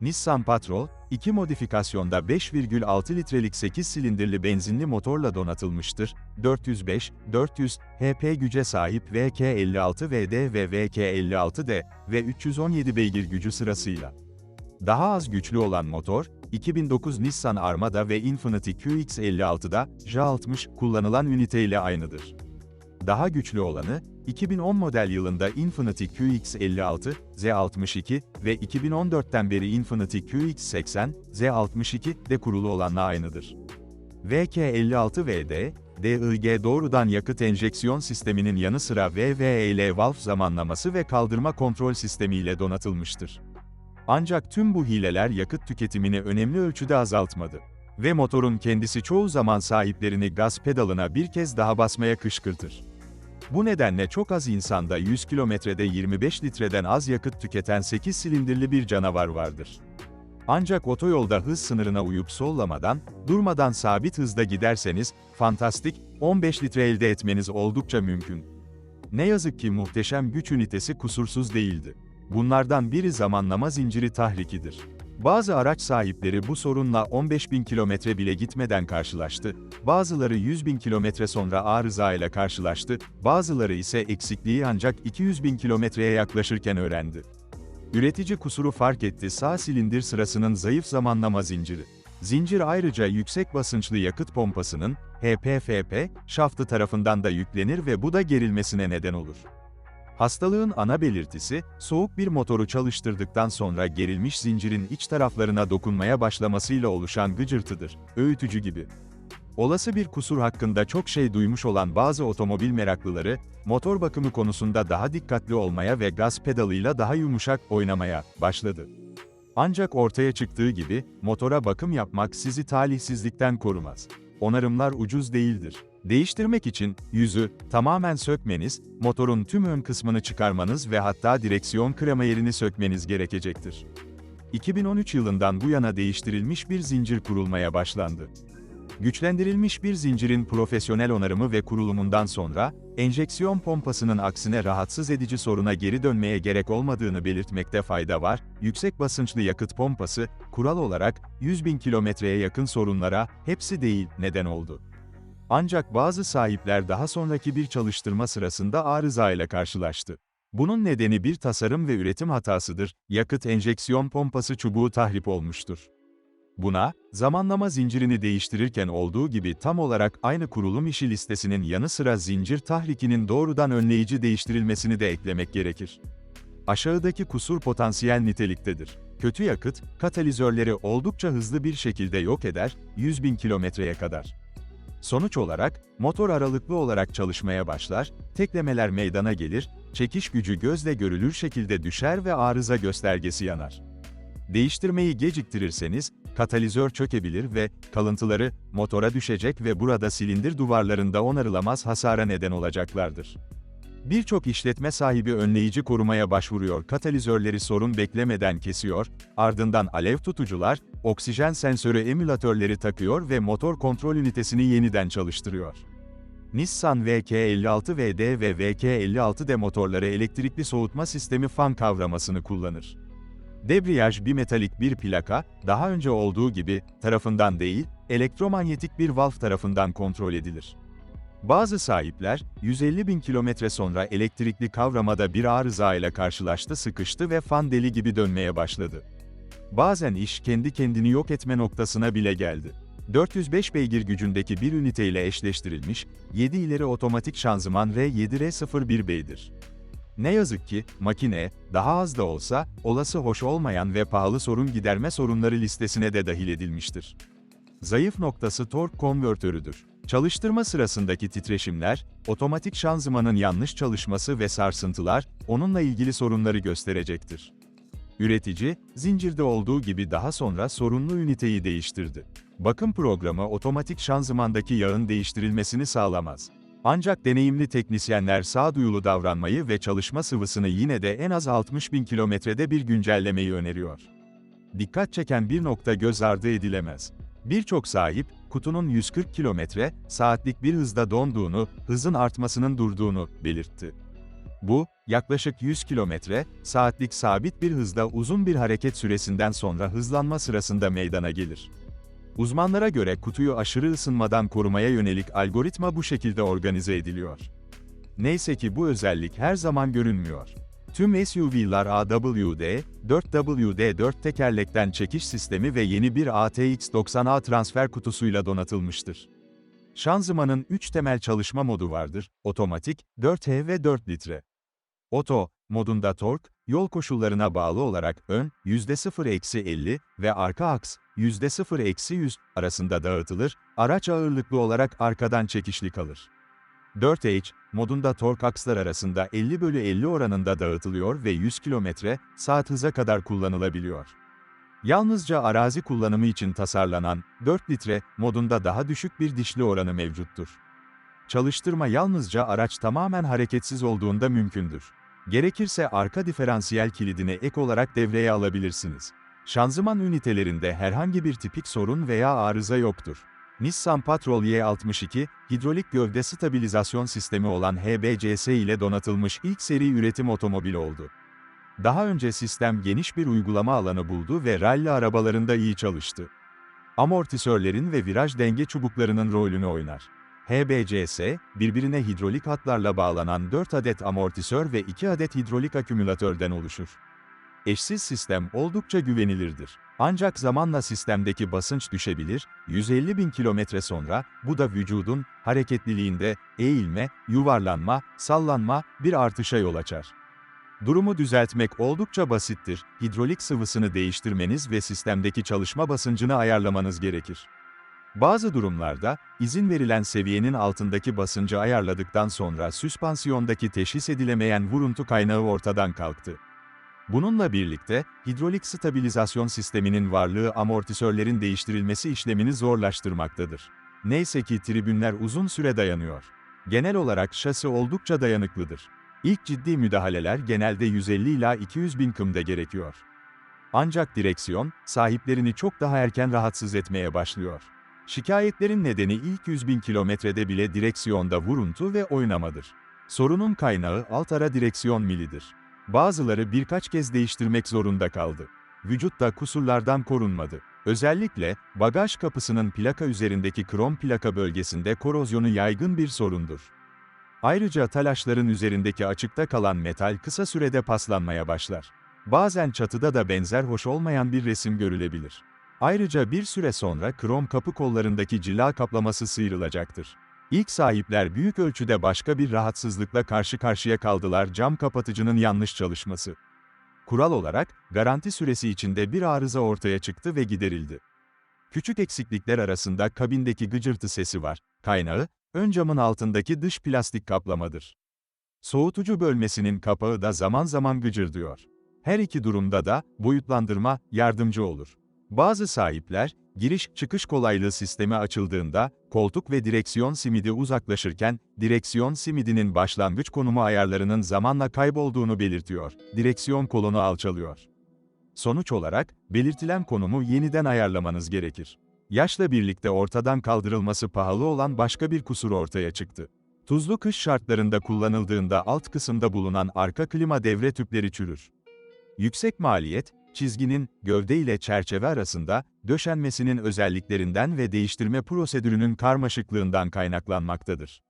Nissan Patrol, iki modifikasyonda 5,6 litrelik 8 silindirli benzinli motorla donatılmıştır. 405, 400 HP güce sahip VK56VD ve VK56D ve 317 beygir gücü sırasıyla. Daha az güçlü olan motor, 2009 Nissan Armada ve Infiniti QX56'da J60 kullanılan üniteyle aynıdır. Daha güçlü olanı, 2010 model yılında Infiniti QX56, Z62 ve 2014'ten beri Infiniti QX80, Z62 de kurulu olanla aynıdır. VK56VD, DIG doğrudan yakıt enjeksiyon sisteminin yanı sıra VVEL valve zamanlaması ve kaldırma kontrol sistemiyle donatılmıştır. Ancak tüm bu hileler yakıt tüketimini önemli ölçüde azaltmadı. Ve motorun kendisi çoğu zaman sahiplerini gaz pedalına bir kez daha basmaya kışkırtır. Bu nedenle çok az insanda 100 kilometrede 25 litreden az yakıt tüketen 8 silindirli bir canavar vardır. Ancak otoyolda hız sınırına uyup sollamadan, durmadan sabit hızda giderseniz, fantastik, 15 litre elde etmeniz oldukça mümkün. Ne yazık ki muhteşem güç ünitesi kusursuz değildi. Bunlardan biri zamanlama zinciri tahrikidir. Bazı araç sahipleri bu sorunla 15.000 kilometre bile gitmeden karşılaştı, bazıları 100.000 kilometre sonra arıza ile karşılaştı, bazıları ise eksikliği ancak 200.000 kilometreye yaklaşırken öğrendi. Üretici kusuru fark etti sağ silindir sırasının zayıf zamanlama zinciri. Zincir ayrıca yüksek basınçlı yakıt pompasının, HPFP, şaftı tarafından da yüklenir ve bu da gerilmesine neden olur. Hastalığın ana belirtisi, soğuk bir motoru çalıştırdıktan sonra gerilmiş zincirin iç taraflarına dokunmaya başlamasıyla oluşan gıcırtıdır, öğütücü gibi. Olası bir kusur hakkında çok şey duymuş olan bazı otomobil meraklıları, motor bakımı konusunda daha dikkatli olmaya ve gaz pedalıyla daha yumuşak oynamaya başladı. Ancak ortaya çıktığı gibi, motora bakım yapmak sizi talihsizlikten korumaz. Onarımlar ucuz değildir. Değiştirmek için, yüzü, tamamen sökmeniz, motorun tüm ön kısmını çıkarmanız ve hatta direksiyon krema yerini sökmeniz gerekecektir. 2013 yılından bu yana değiştirilmiş bir zincir kurulmaya başlandı. Güçlendirilmiş bir zincirin profesyonel onarımı ve kurulumundan sonra, enjeksiyon pompasının aksine rahatsız edici soruna geri dönmeye gerek olmadığını belirtmekte fayda var, yüksek basınçlı yakıt pompası, kural olarak, 100 bin kilometreye yakın sorunlara, hepsi değil, neden oldu. Ancak bazı sahipler daha sonraki bir çalıştırma sırasında arıza ile karşılaştı. Bunun nedeni bir tasarım ve üretim hatasıdır, yakıt enjeksiyon pompası çubuğu tahrip olmuştur. Buna, zamanlama zincirini değiştirirken olduğu gibi tam olarak aynı kurulum işi listesinin yanı sıra zincir tahrikinin doğrudan önleyici değiştirilmesini de eklemek gerekir. Aşağıdaki kusur potansiyel niteliktedir. Kötü yakıt, katalizörleri oldukça hızlı bir şekilde yok eder, 100 bin kilometreye kadar. Sonuç olarak, motor aralıklı olarak çalışmaya başlar, teklemeler meydana gelir, çekiş gücü gözle görülür şekilde düşer ve arıza göstergesi yanar. Değiştirmeyi geciktirirseniz, katalizör çökebilir ve kalıntıları motora düşecek ve burada silindir duvarlarında onarılamaz hasara neden olacaklardır. Birçok işletme sahibi önleyici korumaya başvuruyor, katalizörleri sorun beklemeden kesiyor, ardından alev tutucular, oksijen sensörü emülatörleri takıyor ve motor kontrol ünitesini yeniden çalıştırıyor. Nissan VK56VD ve VK56D motorları elektrikli soğutma sistemi fan kavramasını kullanır. Debriyaj bir metalik bir plaka, daha önce olduğu gibi, tarafından değil, elektromanyetik bir valve tarafından kontrol edilir. Bazı sahipler, 150 bin kilometre sonra elektrikli kavramada bir arıza ile karşılaştı sıkıştı ve fan deli gibi dönmeye başladı. Bazen iş kendi kendini yok etme noktasına bile geldi. 405 beygir gücündeki bir ünite ile eşleştirilmiş, 7 ileri otomatik şanzıman R7R01B'dir. Ne yazık ki, makine, daha az da olsa, olası hoş olmayan ve pahalı sorun giderme sorunları listesine de dahil edilmiştir. Zayıf noktası tork konvertörüdür. Çalıştırma sırasındaki titreşimler, otomatik şanzımanın yanlış çalışması ve sarsıntılar, onunla ilgili sorunları gösterecektir. Üretici, zincirde olduğu gibi daha sonra sorunlu üniteyi değiştirdi. Bakım programı otomatik şanzımandaki yağın değiştirilmesini sağlamaz. Ancak deneyimli teknisyenler sağduyulu davranmayı ve çalışma sıvısını yine de en az 60 bin kilometrede bir güncellemeyi öneriyor. Dikkat çeken bir nokta göz ardı edilemez. Birçok sahip, kutunun 140 kilometre, saatlik bir hızda donduğunu, hızın artmasının durduğunu belirtti. Bu, yaklaşık 100 kilometre, saatlik sabit bir hızda uzun bir hareket süresinden sonra hızlanma sırasında meydana gelir. Uzmanlara göre kutuyu aşırı ısınmadan korumaya yönelik algoritma bu şekilde organize ediliyor. Neyse ki bu özellik her zaman görünmüyor. Tüm SUV'lar AWD, 4WD 4 tekerlekten çekiş sistemi ve yeni bir ATX-90A transfer kutusuyla donatılmıştır. Şanzımanın 3 temel çalışma modu vardır, otomatik, 4H ve 4 litre. Oto, modunda tork, yol koşullarına bağlı olarak ön, %0-50 ve arka aks, %0-100 arasında dağıtılır, araç ağırlıklı olarak arkadan çekişli kalır. 4H, modunda tork akslar arasında 50 bölü 50 oranında dağıtılıyor ve 100 km saat hıza kadar kullanılabiliyor. Yalnızca arazi kullanımı için tasarlanan 4 litre modunda daha düşük bir dişli oranı mevcuttur. Çalıştırma yalnızca araç tamamen hareketsiz olduğunda mümkündür. Gerekirse arka diferansiyel kilidini ek olarak devreye alabilirsiniz. Şanzıman ünitelerinde herhangi bir tipik sorun veya arıza yoktur. Nissan Patrol Y62, hidrolik gövde stabilizasyon sistemi olan HBCS ile donatılmış ilk seri üretim otomobil oldu. Daha önce sistem geniş bir uygulama alanı buldu ve ralli arabalarında iyi çalıştı. Amortisörlerin ve viraj denge çubuklarının rolünü oynar. HBCS, birbirine hidrolik hatlarla bağlanan 4 adet amortisör ve 2 adet hidrolik akümülatörden oluşur. Eşsiz sistem oldukça güvenilirdir. Ancak zamanla sistemdeki basınç düşebilir, 150 bin kilometre sonra, bu da vücudun, hareketliliğinde, eğilme, yuvarlanma, sallanma, bir artışa yol açar. Durumu düzeltmek oldukça basittir, hidrolik sıvısını değiştirmeniz ve sistemdeki çalışma basıncını ayarlamanız gerekir. Bazı durumlarda, izin verilen seviyenin altındaki basıncı ayarladıktan sonra süspansiyondaki teşhis edilemeyen vuruntu kaynağı ortadan kalktı. Bununla birlikte, hidrolik stabilizasyon sisteminin varlığı amortisörlerin değiştirilmesi işlemini zorlaştırmaktadır. Neyse ki tribünler uzun süre dayanıyor. Genel olarak şasi oldukça dayanıklıdır. İlk ciddi müdahaleler genelde 150 ila 200 bin kımda gerekiyor. Ancak direksiyon, sahiplerini çok daha erken rahatsız etmeye başlıyor. Şikayetlerin nedeni ilk 100 bin kilometrede bile direksiyonda vuruntu ve oynamadır. Sorunun kaynağı alt ara direksiyon milidir. Bazıları birkaç kez değiştirmek zorunda kaldı. Vücutta kusurlardan korunmadı. Özellikle, bagaj kapısının plaka üzerindeki krom plaka bölgesinde korozyonu yaygın bir sorundur. Ayrıca talaşların üzerindeki açıkta kalan metal kısa sürede paslanmaya başlar. Bazen çatıda da benzer hoş olmayan bir resim görülebilir. Ayrıca bir süre sonra krom kapı kollarındaki cila kaplaması sıyrılacaktır. İlk sahipler büyük ölçüde başka bir rahatsızlıkla karşı karşıya kaldılar cam kapatıcının yanlış çalışması. Kural olarak, garanti süresi içinde bir arıza ortaya çıktı ve giderildi. Küçük eksiklikler arasında kabindeki gıcırtı sesi var. Kaynağı, ön camın altındaki dış plastik kaplamadır. Soğutucu bölmesinin kapağı da zaman zaman gıcırdıyor. Her iki durumda da boyutlandırma yardımcı olur. Bazı sahipler, giriş-çıkış kolaylığı sistemi açıldığında, koltuk ve direksiyon simidi uzaklaşırken, direksiyon simidinin başlangıç konumu ayarlarının zamanla kaybolduğunu belirtiyor. Direksiyon kolonu alçalıyor. Sonuç olarak, belirtilen konumu yeniden ayarlamanız gerekir. Yaşla birlikte ortadan kaldırılması pahalı olan başka bir kusur ortaya çıktı. Tuzlu kış şartlarında kullanıldığında alt kısımda bulunan arka klima devre tüpleri çürür. Yüksek maliyet, çizginin, gövde ile çerçeve arasında, döşenmesinin özelliklerinden ve değiştirme prosedürünün karmaşıklığından kaynaklanmaktadır.